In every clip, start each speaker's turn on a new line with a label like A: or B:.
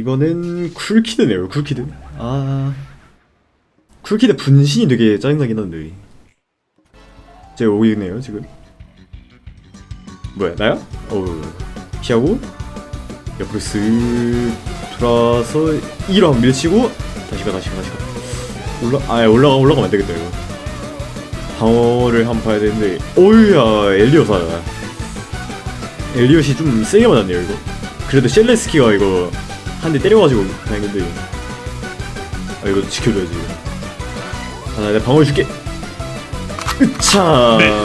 A: 이번엔 쿨키드네요 쿨키드. 아 쿨키드 분신이 되게 짜증나긴 한데. 제가 오고 있네요 지금. 뭐야 나야? 어우 피하고 옆으로 쓱 돌아서 2로 한번 밀치고 다시 가 다시 가 다시 가. 올라 아 올라가 올라가면 안 되겠다 이거. 방어를 한 번 봐야 되는데. 오우야 엘리오사야 엘리엇이 좀 세게 맞았네요 이거. 그래도 셀레스키가 이거 한 대 때려가지고 다행인데 아 이거 지켜줘야지. 이거. 아 내가 방어 줄게. 으차.
B: 네.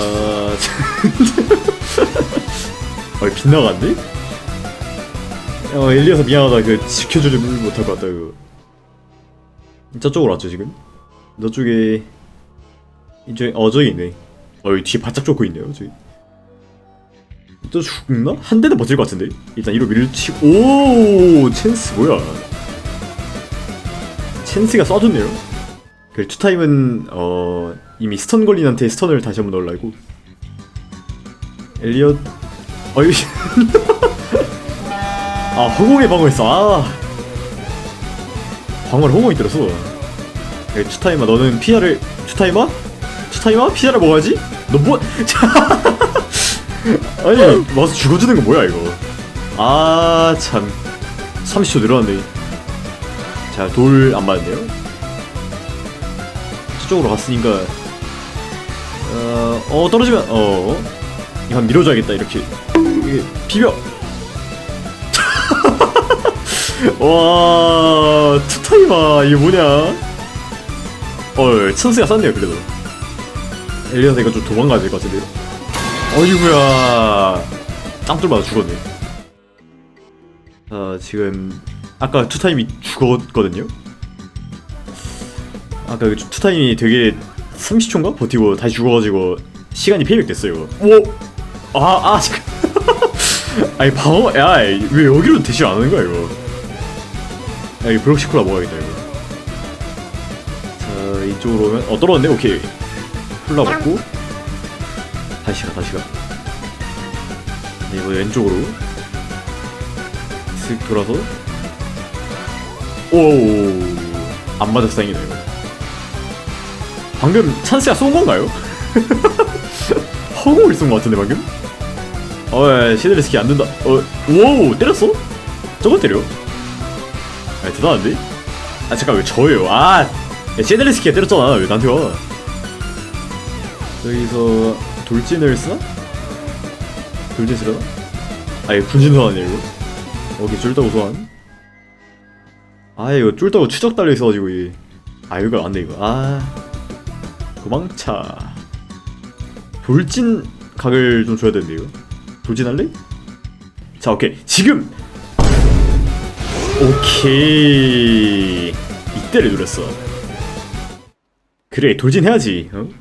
A: 아 이거 빗나간데? 어 엘리어서 미안하다. 그 지켜주지 못할 것 같다 이거. 저쪽으로 왔죠 지금? 너쪽에 이쪽에 어 저기 있네. 어 여기 뒤에 바짝 쫓고 있네요 저기 또 죽나? 한 대는 버틸 것 같은데 일단 이로 밀치고 오 챈스 뭐야 챈스가 쏴줬네요 그 투타임은 어 이미 스턴 걸린한테 스턴을 다시 한번 넣으려고 엘리엇 어이 아 허공에 방어했어 아 방어를 허공에 들었어 야, 투타이마 너는 피아를 투타이마? 투타이마? 피아를 먹어야지? 너 뭐? 아니 와서 죽어주는 거 뭐야 이거? 아 참. 30초 늘어났네. 자돌 안 맞았네요. 저쪽으로 갔으니까 어, 어 떨어지면 어한 밀어줘야겠다 이렇게. 이게 비벼. 와 투타이마 이게 뭐냐? 어 천스가 쌌네요 그래도. 엘리언 이거 좀 도망가야 될 것 같은데요 어이구야. 짱돌 맞아 죽었네. 자 지금 아까 투타임이 죽었거든요? 아까 그 투타임이 되게 30초인가? 버티고 다시 죽어가지고 시간이 페이백 됐어요 오! 아, 아, 잠깐. 아니 방어, 야, 왜 여기로 대시 안 하는 거야 이거? 야 이거 브록시콜라 먹어야겠다 이거. 자 이쪽으로 오면 어 떨어졌네? 오케이. 콜라 먹고 다시 가 다시 가 네, 이거 왼쪽으로 슥 돌아서 오안 맞았어 다행이다 이거 방금 찬스가 쏜 건가요? 허공을 쏜 것 같은데 방금? 어이 시드레스키 안 된다 어 오우 때렸어? 저거 때려? 아 대단한데? 아 잠깐 왜 저예요 아 야, 시드레스키가 때렸잖아 왜 나한테 와 여기서 돌진을 쓰나? 돌진 쓰려나? 아 이거 군신 소환이야 이거. 오케이 쫄다고 소환. 아 이거 쫄다고 추적 달려 있어가지고 이게 아 이거 안돼 이거. 아 도망차 돌진 각을 좀 줘야 되는데 이거. 돌진할래? 자 오케이. 지금! 오케이. 이때를 노렸어. 그래 돌진해야지 어?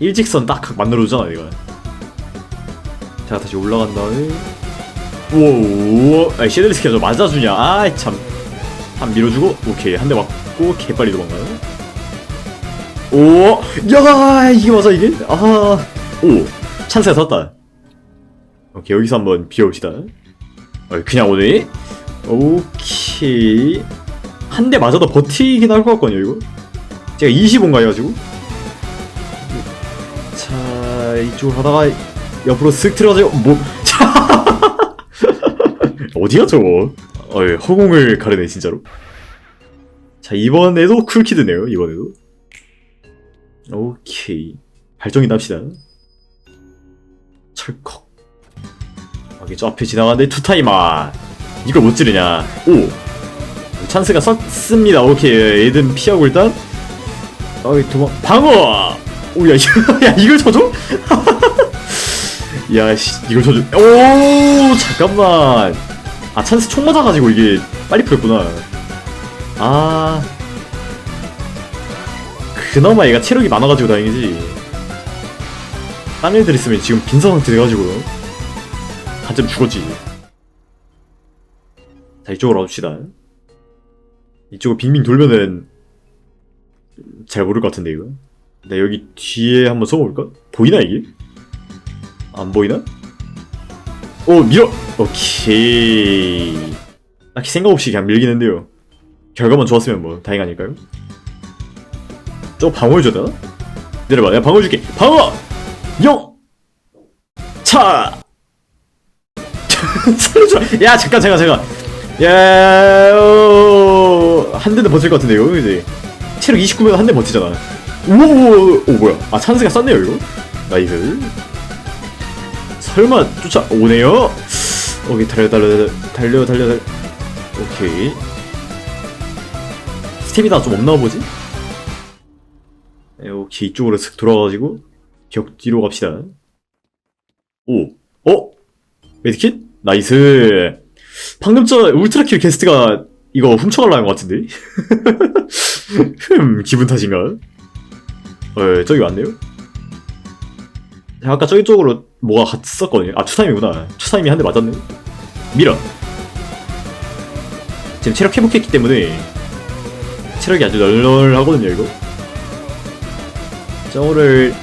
A: 일직선 딱 만들어주잖아 내가 자 다시 올라간 다음에 우와 아이 쉐드리스키가 저 맞아주냐 아이 참한 밀어주고 오케이 한 대 맞고 개빨리 도망가요 오, 야, 이게 맞아 이게? 아, 오, 찬스가 섰다. 오케이 여기서 한번 비워봅시다. 어, 그냥 오네. 오케이 한 대 맞아도 버티긴 할 것 같거든요 이거. 제가 25인가 해가지고. 자 이쪽으로 가다가 옆으로 쓱 들어가서 뭐? 어디야 저거? 어이 허공을 가르네 진짜로. 자 이번에도 쿨키드네요 이번에도. 오케이 발정이 납시다 철컥 여기 저 앞에 지나가는데 투타이마 이걸 못 찌르냐 오 찬스가 썼습니다 오케이 얘든 피하고 일단 어이 도망 방어 오야 야 이걸 쳐줘? 야씨 이걸 쳐줘. 오 잠깐만. 아 찬스 총 맞아가지고 이게 빨리 풀었구나. 아. 그나마 얘가 체력이 많아가지고 다행이지. 딴 애들 있으면 지금 빈사 상태 돼가지고 한점 죽었지. 자 이쪽으로 와봅시다. 이쪽으로 빙빙 돌면은 잘 모를 것 같은데 이거 나 여기 뒤에 한번 써볼까? 보이나 이게? 안 보이나? 오 밀어! 오케이 딱히 생각 없이 그냥 밀기는데요. 결과만 좋았으면 뭐 다행 아닐까요? 저 방어를 줘야 되나? 내려봐, 내가 방어 줄게. 방어! 영! 차! 야, 잠깐, 잠깐, 잠깐. 야, 어, 한 대는 버틸 것 같은데, 이거, 그지? 체력 29면 한 대 버티잖아. 우와, 오, 뭐야. 아, 찬스가 쌌네요, 이거. 나이스. 설마 쫓아오네요? 오케이, 달려, 달려, 달려, 달려, 달려. 오케이. 스텝이다 좀 없나 보지? 네, 오케이, 이쪽으로 슥 돌아가가지고, 벽 뒤로 갑시다. 오, 어? 메디킷? 나이스. 방금 저 울트라킬 게스트가 이거 훔쳐가려는 것 같은데? 흠, 기분 탓인가? 어, 저기 왔네요? 자, 아까 저기 쪽으로 뭐가 갔었거든요. 아, 투타임이구나. 투타임이 한 대 맞았네. 밀어. 지금 체력 회복했기 때문에 체력이 아주 널널하거든요, 이거. 저거를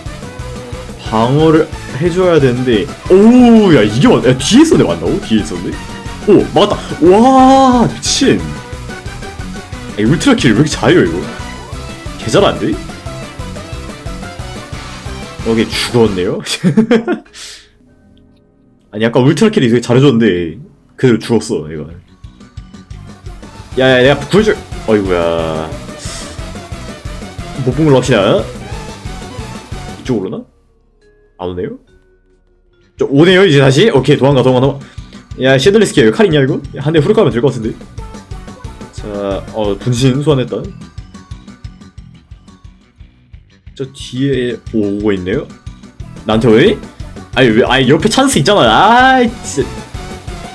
A: 방어를 해줘야 되는데, 오, 야, 이게 맞, 야, 뒤에 있었네, 맞나고? 뒤에 있었네? 오, 막았다. 와, 미친. 야, 울트라 킬 왜 이렇게 잘해요, 이거? 개 잘하는데? 여기 죽었네요? 아니, 아까 울트라킬이 되게 잘해줬는데, 그대로 죽었어, 얘가. 야, 야, 내가 구해줄. 어이구야. 못본 걸로 합시다. 이쪽으로나? 안 오네요? 저 오네요, 이제 다시? 오케이, 도망가, 도망가, 도망가. 야, 쉐들리스키 여기 칼 있냐, 이거? 한 대 후룩 가면 될 것 같은데? 자, 어, 분신 소환했다. 저 뒤에 오고 있네요? 나한테 왜? 아니, 왜, 아니, 옆에 찬스 있잖아. 아이, 진짜.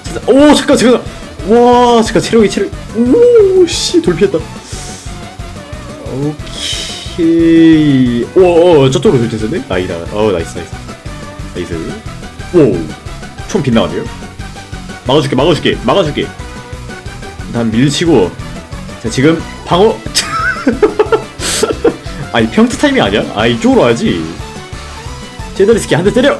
A: 진짜. 오, 잠깐, 잠깐. 와, 잠깐, 체력이, 체력. 오, 씨, 돌피했다. 오케이. 오, 어, 저쪽으로 돌 텐데? 나이다. 어, 나이스, 나이스. 나이스. 오, 총 빗나가네요? 막아줄게, 막아줄게, 막아줄게. 난 밀치고. 자, 지금 방어. 아니, 평트 타이밍 아니야? 아, 이쪽으로 와야지. 제더리스키 한 대 때려!